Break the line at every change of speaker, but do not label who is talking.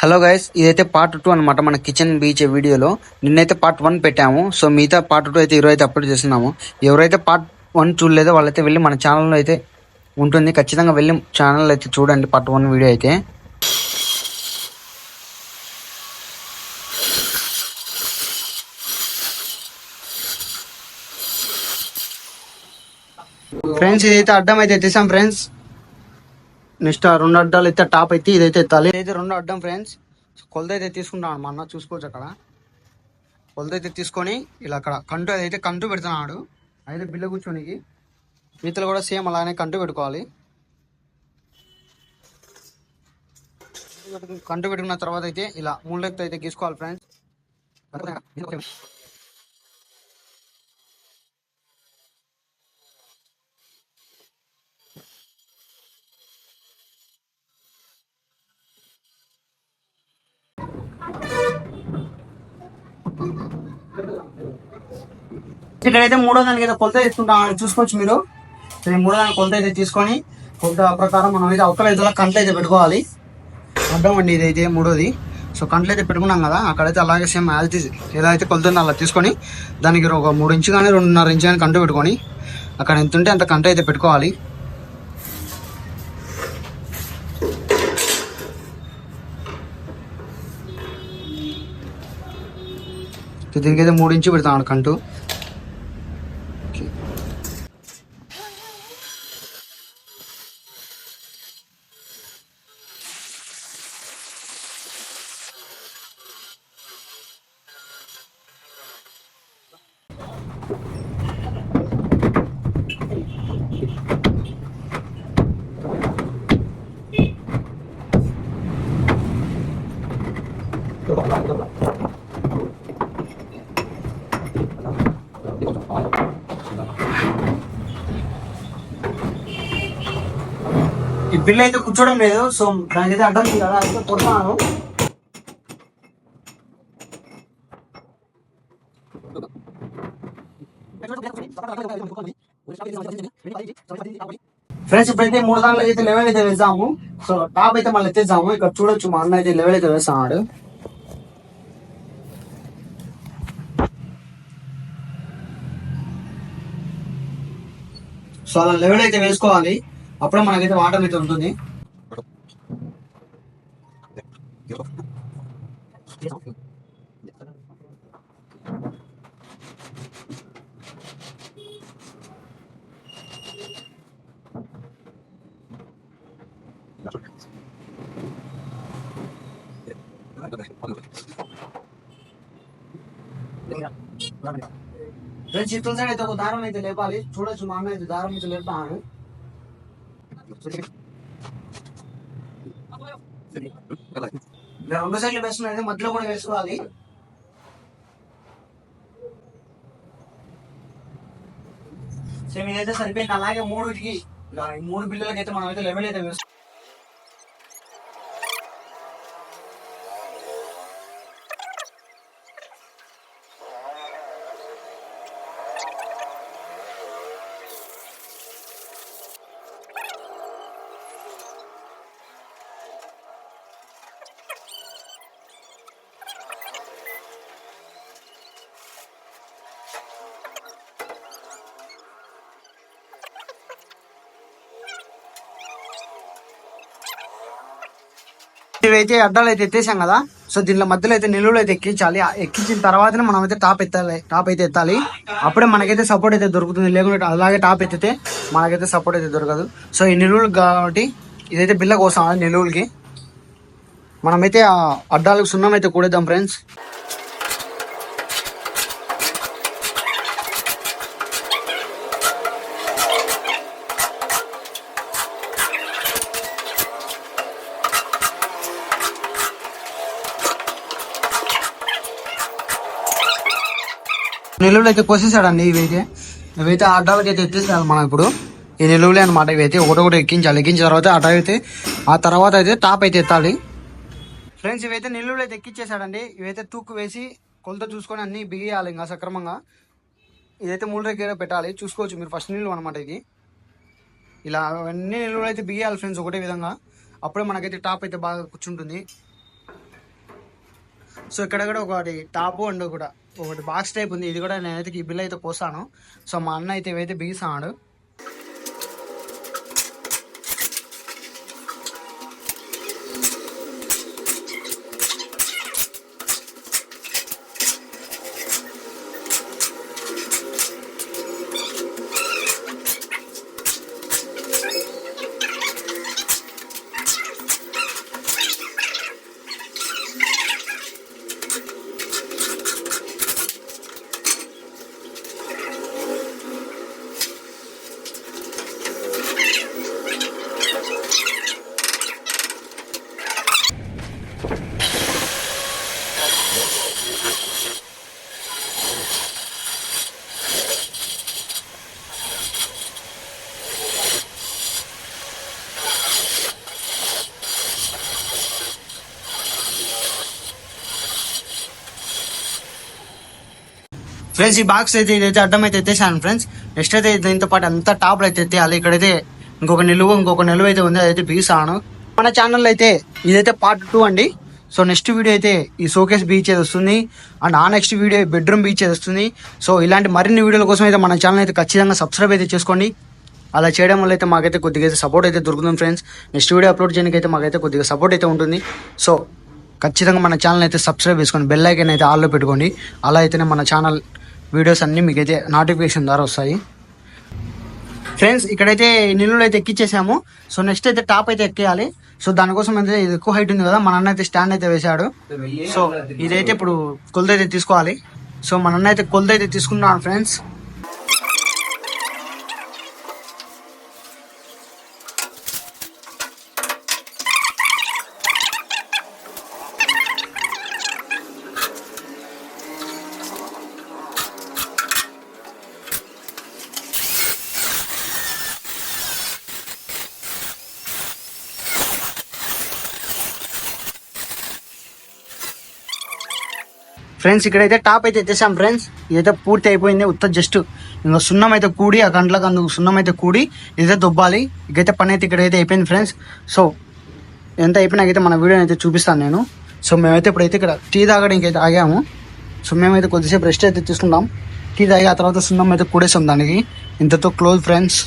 Hello guys ఇదైతే part two అనమాట మన కిచెన్ బీచ్ వీడియోలో. నిన్నైతే పార్ట్ వన్ పెట్టాము. సో మిగతా పార్ట్ టూ అయితే ఈరోజు అయితే అప్లోడ్ చేస్తున్నాము. ఎవరైతే పార్ట్ వన్ చూడలేదో వాళ్ళైతే వెళ్ళి మన ఛానల్లో అయితే ఉంటుంది. ఖచ్చితంగా వెళ్ళి ఛానల్ అయితే చూడండి పార్ట్ వన్ వీడియో అయితే. ఫ్రెండ్స్ ఇదైతే అడ్డం అయితే ఎత్తేసాం ఫ్రెండ్స్ నెక్స్ట్ రెండు అడ్డాలు అయితే టాప్ అయితే ఇదైతే ఎత్తాలి ఇదైతే రెండు అడ్డం ఫ్రెండ్స్. కొలత అయితే తీసుకుంటాను మా అన్న చూసుకోవచ్చు అక్కడ. కొలత అయితే తీసుకొని ఇలా అక్కడ కంటు అయితే కంటు పెడుతున్నాడు. అయితే బిల్ల కూర్చోనికి. మిగతలు కూడా సేమ్ అలానే కంటు పెట్టుకోవాలి. కంటు పెట్టుకున్న తర్వాత అయితే ఇలా మూడు మూలెత్తు అయితే గీసుకోవాలి ఫ్రెండ్స్. ఇక్కడైతే మూడో దానికి అయితే కొలత తీసుకుంటాం చూసుకోవచ్చు మీరు. మూడో దానికి కొలత అయితే తీసుకొని కొలత ప్రకారం మనం అయితే అవతల ఇతర కంట్లు అయితే పెట్టుకోవాలి. అర్థం అండి ఇదైతే మూడోది. సో కంట్లు అయితే పెట్టుకున్నాం కదా అక్కడైతే అలాగే సేమ్ యాజ్ ఇట్ ఎలా అయితే కొలుతుందో అలా తీసుకొని దానికి ఒక మూడు ఇంచు కానీ రెండున్నర ఇంచు కానీ కంటు పెట్టుకొని అక్కడ ఎంత ఉంటే అంత కంట అయితే పెట్టుకోవాలి. సో దీనికైతే మూడు ఇంచు పెడతాను కంటు. ఈ బిల్ అయితే కూర్చోవడం లేదు సో దానికైతే అడ్డం కదా అయితే కొడతాను ఫ్రెండ్స్ ఇప్పుడైతే మూడు దాంట్లో అయితే లెవెల్ అయితే వేసాము. సో టాప్ అయితే మళ్ళీ తెచ్చాము. ఇక్కడ చూడొచ్చు మా అన్న అయితే లెవెల్ అయితే వేస్తున్నాడు. సో అలా లెవెల్ అయితే వేసుకోవాలి. అప్పుడే మనకైతే వాటర్ అయితే ఉంటుంది. ఫ్రెండ్స్ ఇట్ల సైడ్ అయితే ఒక దారం అయితే లేపాలి. చూడొచ్చు మా అన్న అయితే దారం నుంచి లేపాను రెండు సైడ్లు వేసుకున్నది మధ్యలో కూడా వేసుకోవాలి. సేమ్ ఇదైతే సరిపోయింది. అలాగే మూడుకి మూడు బిల్లులకి అయితే మనం అయితే లెవెల్ అయితే వేసుకోవాలి ఇవైతే అడ్డాలు అయితే ఎత్తేసాం కదా. సో దీనిలో మధ్యలో అయితే నిలువలు అయితే ఎక్కించాలి. ఎక్కించిన తర్వాతనే మనం అయితే టాప్ ఎత్తాలి. టాప్ అయితే ఎత్తాలి. అప్పుడే మనకైతే సపోర్ట్ అయితే దొరుకుతుంది. లేకుంటే అలాగే టాప్ ఎత్తితే మనకైతే సపోర్ట్ అయితే దొరకదు. సో ఈ నిలువలు కాబట్టి ఇదైతే బిల్ల కోసం నిలువులకి మనమైతే అడ్డాలకు సున్నం అయితే కూడేద్దాం ఫ్రెండ్స్ నిలువులు అయితే కోసేసాడండి ఇవైతే. ఇవైతే ఆ అడ్డాలకి అయితే ఎత్తేసాడు మనం ఇప్పుడు. ఈ నిలువులే అనమాట ఇవైతే. ఒకటొకటి ఎక్కించాలి. ఎక్కించిన తర్వాత అడ్డా అయితే ఆ తర్వాత అయితే టాప్ అయితే ఎత్తాలి. ఫ్రెండ్స్ ఇవైతే నిలువులు అయితే ఎక్కించేసాడండి ఇవైతే తూకు వేసి కొలత చూసుకొని అన్ని బిగియాలి ఇంకా సక్రమంగా. ఇదైతే మూడు దగ్గర పెట్టాలి. చూసుకోవచ్చు మీరు ఫస్ట్ నిలువ అనమాట ఇది. ఇలా అన్ని నిలువలు అయితే బిగియాలి ఫ్రెండ్స్ ఒకటే విధంగా. అప్పుడే మనకైతే టాప్ అయితే బాగా కూర్చుంటుంది. సో ఇక్కడ కూడా ఒకటి టాపు అండ్ కూడా ఒకటి బాక్స్ టైప్ ఉంది. ఇది కూడా నేనైతే ఈ బిల్ అయితే పోస్తాను సో మా అన్న అయితే ఇవైతే బిగిస్తాడు. ఫ్రెండ్స్ ఈ బాక్స్ అయితే ఇదైతే అడ్డం ఎత్తేసాను ఫ్రెండ్స్ నెక్స్ట్ అయితే దీంతో పాటు అంతా టాప్ అయితే ఎత్తేయాలి. ఇక్కడైతే ఇంకొక నిలువు ఇంకొక నిలువ అయితే ఉంది. అదైతే బిగిస్తాను మన ఛానల్ అయితే ఇదైతే పార్ట్ టూ అండి. సో నెక్స్ట్ వీడియో అయితే ఈ షోకేస్ బీచ్ అయితే వస్తుంది. అండ్ ఆ నెక్స్ట్ వీడియో బెడ్రూమ్ బీచ్ అయితే వస్తుంది. సో ఇలాంటి మరిన్ని వీడియోల కోసం అయితే మన ఛానల్ అయితే ఖచ్చితంగా సబ్స్క్రైబ్ అయితే చేసుకోండి. అలా చేయడం వల్ల అయితే మాకైతే కొద్దిగా అయితే సపోర్ట్ అయితే దొరుకుతుంది ఫ్రెండ్స్ నెక్స్ట్ వీడియో అప్లోడ్ చేయడానికి అయితే మాకైతే కొద్దిగా సపోర్ట్ అయితే ఉంటుంది. సో ఖచ్చితంగా మన ఛానల్ అయితే సబ్స్క్రైబ్ చేసుకోండి. బెల్ ఐకన్ అయితే ఆల్లో పెట్టుకోండి. అలా అయితేనే మన ఛానల్ వీడియోస్ అన్నీ మీకైతే నోటిఫికేషన్ ద్వారా వస్తాయి. ఫ్రెండ్స్ ఇక్కడైతే నిల్లులు అయితే ఎక్కిచ్చేసాము. సో నెక్స్ట్ అయితే టాప్ అయితే ఎక్కేయాలి. సో దానికోసం అయితే ఎక్కువ హైట్ ఉంది కదా మన అన్న అయితే స్టాండ్ అయితే వేశాడు. సో ఇదైతే ఇప్పుడు కొలత అయితే తీసుకోవాలి. సో మన అన్న అయితే కొలత అయితే తీసుకున్నాను ఫ్రెండ్స్ ఫ్రెండ్స్ ఇక్కడైతే టాప్ అయితే ఎత్తేసాం ఫ్రెండ్స్. ఇదైతే పూర్తి అయిపోయింది. ఉత్త జస్ట్ ఇంకా సున్నం అయితే కూడి ఆ గంటలకు అందుకు సున్నం అయితే కూడి ఇదైతే దొబ్బాలి. ఇకైతే పని అయితే ఇక్కడైతే అయిపోయింది ఫ్రెండ్స్. సో ఎంత అయిపోయినాకైతే మన వీడియో అయితే చూపిస్తాను నేను. సో మేమైతే ఇప్పుడైతే ఇక్కడ టీ తాగడానికి అయితే ఆగాము. సో మేమైతే కొద్దిసేపు రెస్ట్ అయితే తీసుకుంటాం టీ తాగి ఆ తర్వాత సున్నం అయితే కూడేసాం దానికి. ఇంతతో క్లోజ్ ఫ్రెండ్స్.